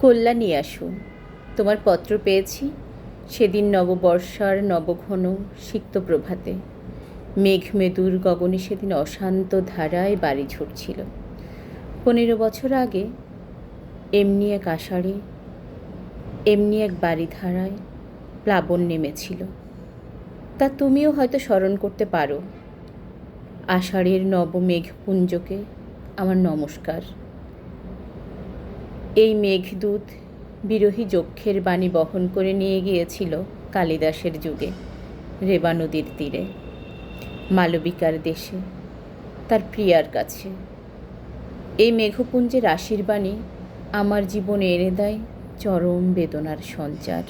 কল্যাণী আসো। তোমার পত্র পেয়েছি সেদিন নববর্ষার নবঘন সিক্ত প্রভাতে। মেঘমেদুর গগনে সেদিন অশান্ত ধারায় বাড়ি ঝরছিল। পনেরো বছর আগে এমনি এক আষাঢ়ে, এমনি এক বাড়ি ধারায় প্লাবন নেমেছিল। তা তুমিও হয়তো স্মরণ করতে পারো। আষাঢ়ের নব মেঘপুঞ্জকে আমার নমস্কার। এই মেঘদূত বিরোহী যক্ষের বাণী বহন করে নিয়ে গিয়েছিল কালিদাসের যুগে রেবা নদীর তীরে, মালবিকার দেশে, তার প্রিয়ার কাছে। এই মেঘপুঞ্জের আশীর্বাণী আমার জীবনে এনে দেয় চরম বেদনার সঞ্চার।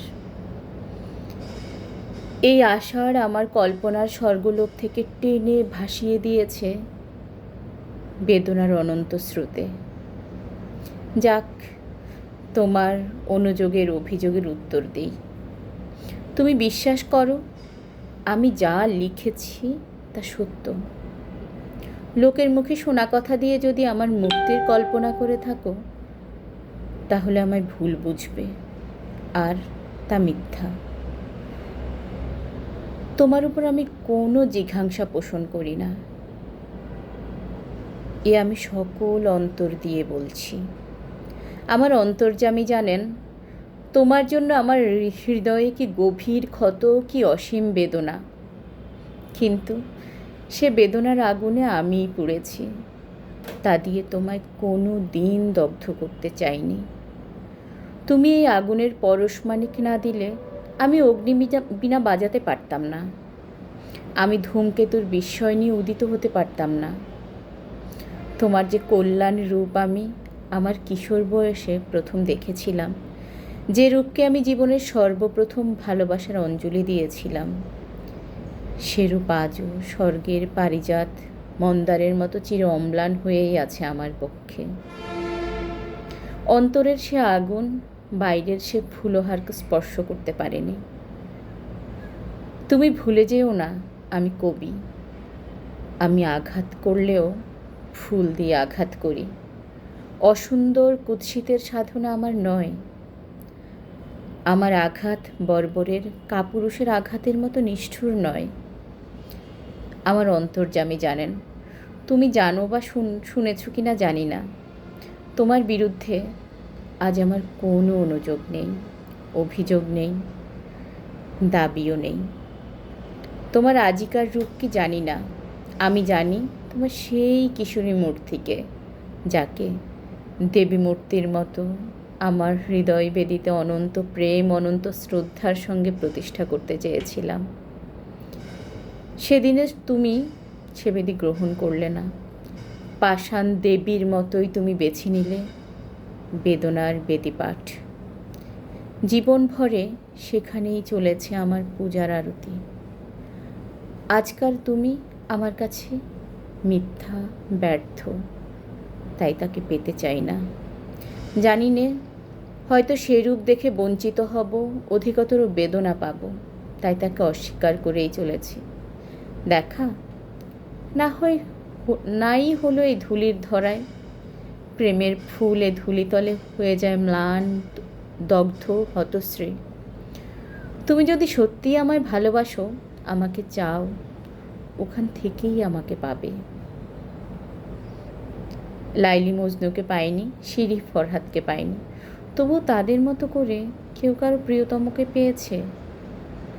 এই আশার আমার কল্পনার স্বর্গলোক থেকে টেনে ভাসিয়ে দিয়েছে বেদনার অনন্ত স্রোতে। যাক, তোমার অনুযোগের অভিযোগের উত্তর দিই। তুমি বিশ্বাস করো, আমি যা লিখেছি তা সত্য। লোকের মুখে শোনা কথা দিয়ে যদি আমার মুক্তির কল্পনা করে থাকো, তাহলে আমায় ভুল বুঝবে, আর তা মিথ্যা। তোমার উপর আমি কোনো জিঘাংসা পোষণ করি না। এ আমি সকল অন্তর দিয়ে বলছি। আমার অন্তর্যামী জানেন, তোমার জন্য আমার হৃদয়ে কি গভীর ক্ষত, কি অসীম বেদনা? কিন্তু সে বেদনার আগুনে আমিই পুড়েছি, তা দিয়ে তোমায় কোনো দিন দগ্ধ করতে চাইনি। তুমি এই আগুনের পরশমানিক না দিলে আমি অগ্নি বিনা বাজাতে পারতাম না। আমি ধূমকেতুর বিস্ময় নিয়ে উদিত হতে পারতাম না। তোমার যে কল্যাণ রূপ আমি আমার কিশোর বয়সে প্রথম দেখেছিলাম, যে রূপকে আমি জীবনের সর্বপ্রথম ভালোবাসার অঞ্জলি দিয়েছিলাম। সে রূপ আজও স্বর্গের পারিজাত, মন্দারের মতো চির অম্লান হয়েই আছে আমার পক্ষে। অন্তরের সে আগুন, বাইরের সে ফুলহারকে স্পর্শ করতে পারেনি। তুমি ভুলে যেও না, আমি কবি। আমি আঘাত করলেও ফুল দিয়ে আঘাত করি। অসুন্দর কুৎসিতের সাধনা আমার নয়। আমার আঘাত বর্বরের কাপুরুষের আঘাতের মতো নিষ্ঠুর নয়। আমার অন্তর্জামী জানেন, তুমি জানো বা শুন, শুনেছ কি না জানি না। তোমার বিরুদ্ধে আজ আমার কোনো অনুযোগ নেই, অভিযোগ নেই, দাবিও নেই। তোমার আজিকার রূপ কি জানি না। আমি জানি তোমার সেই কিশোরী মূর্তিকে, যাকে দেবী মূর্তির মতো আমার হৃদয় বেদিতে অনন্ত প্রেম, অনন্ত শ্রদ্ধার সঙ্গে প্রতিষ্ঠা করতে চেয়েছিলাম। সেদিনে তুমি সে বেদি গ্রহণ করলে না। পাষাণ দেবীর মতোই তুমি বেছে নিলে বেদনার বেদিপাঠ। জীবন ভরে সেখানেই চলেছে আমার পূজার আরতি। আজকাল তুমি আমার কাছে মিথ্যা, ব্যর্থ তাই তাকে পেতে চাই না। জানি নে, হয়তো সে রূপ দেখে বঞ্চিত হব, অধিকতর বেদনা পাব, তাই তাকে অস্বীকার করেই চলেছি। দেখা, না হয় নাই হলো এই ধুলির ধরায়। প্রেমের ফুল এ ধুলিতলে হয়ে যায় ম্লান, দগ্ধ, হতশ্রী। তুমি যদি সত্যিই আমায় ভালোবাসো, আমাকে চাও, ওখান থেকেই আমাকে পাবে। লাইলি মজনুকে পায়নি, শিরি ফরহাদকে পায়নি। তবু তাদের মতো করে কেউ কারও প্রিয়তমকে পেয়েছে?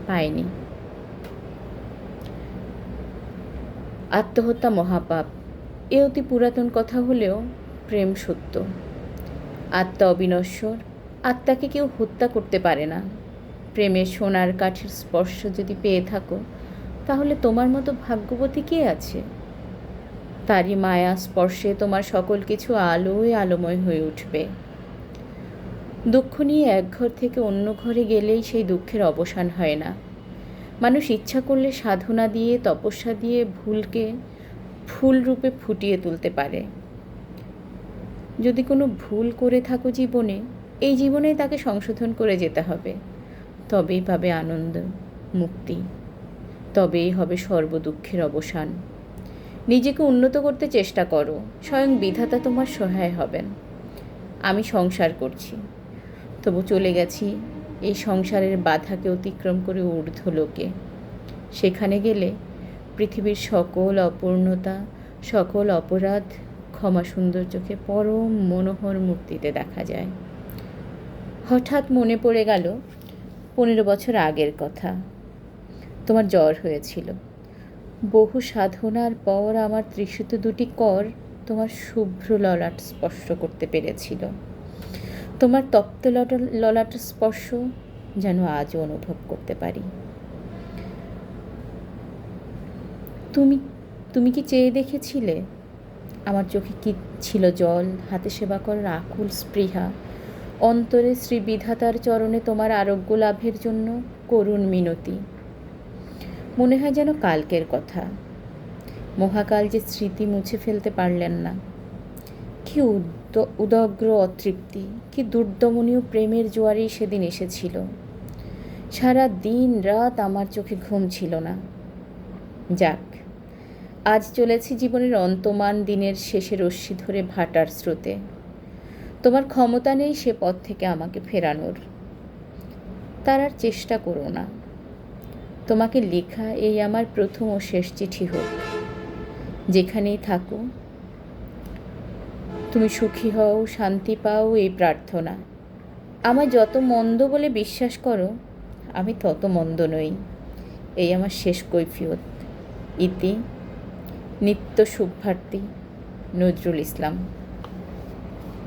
পায়নি। আত্মহত্যা মহাপাপ, এ অতি পুরাতন কথা হলেও প্রেম সত্য। আত্মা অবিনশ্বর, আত্মাকে কেউ হত্যা করতে পারে না। প্রেমের সোনার কাঠের স্পর্শ যদি পেয়ে থাকো, তাহলে তোমার মতো ভাগ্যবতী কে আছে? তারই মায়া স্পর্শে তোমার সকল কিছু আলোয় আলোময় হয়ে উঠবে। দুঃখ নিয়ে এক ঘর থেকে অন্য ঘরে গেলেই সেই দুঃখের অবসান হয় না। মানুষ ইচ্ছা করলে সাধনা দিয়ে, তপস্যা দিয়ে ভুলকে ফুল রূপে ফুটিয়ে তুলতে পারে। যদি কোনো ভুল করে থাকো জীবনে, এই জীবনেই তাকে সংশোধন করে যেতে হবে। তবেই পাবে আনন্দ, মুক্তি। তবেই হবে সর্বদুঃখের অবসান। নিজেকে উন্নত করতে চেষ্টা করো, স্বয়ং বিধাতা তোমার সহায় হবেন। আমি সংসার করছি। তবু চলে গেছি, এই সংসারের বাধাকে অতিক্রম করে ঊর্ধ্ব লোকে। সেখানে গেলে পৃথিবীর সকল অপূর্ণতা, সকল অপরাধ ক্ষমা সুন্দর চোখে পরম মনোহর মূর্তিতে দেখা যায়। হঠাৎ মনে পড়ে গেল, পনেরো বছর আগের কথা। তোমার জ্বর হয়েছিল। বহু সাধনার পর আমার তৃষিত দুটি কর তোমার শুভ্র ললাট স্পর্শ করতে পেরেছিল। তোমার তপ্ত লট- ললাট স্পর্শ যেন আজও অনুভব করতে পারি। তুমি তুমি কি চেয়ে দেখেছিলে? আমার চোখে কি ছিল জল? হাতে সেবা করার আকুল স্পৃহা? অন্তরে শ্রী বিধাতার চরণে তোমার আরোগ্য লাভের জন্য করুণ মিনতি। মনে হয় যেন কালকের কথা। মহাকাল যে স্মৃতি মুছে ফেলতে পারলেন না। কি উদ্দ উদগ্র অতৃপ্তি, কি দুর্দমনীয় প্রেমের জোয়ারেই সেদিন এসেছিল। সারা দিন রাত আমার চোখে ঘুম ছিল না। যাক, আজ চলেছি জীবনের অন্তমান দিনের শেষে রশ্মি ধরে ভাটার স্রোতে। তোমার ক্ষমতা নেই সে পথ থেকে আমাকে ফেরানোর। তার আর চেষ্টা করো না। তোমাকে লেখা এই আমার প্রথম ও শেষ চিঠি হোক। যেখানেই থাকো, তুমি সুখী হও, শান্তি পাও এই প্রার্থনা। আমার যত মন্দ বলে বিশ্বাস করো, আমি তত মন্দ নই। এই আমার শেষ কৈফিয়ত। ইতি নিত্য শুভার্থী নজরুল ইসলাম।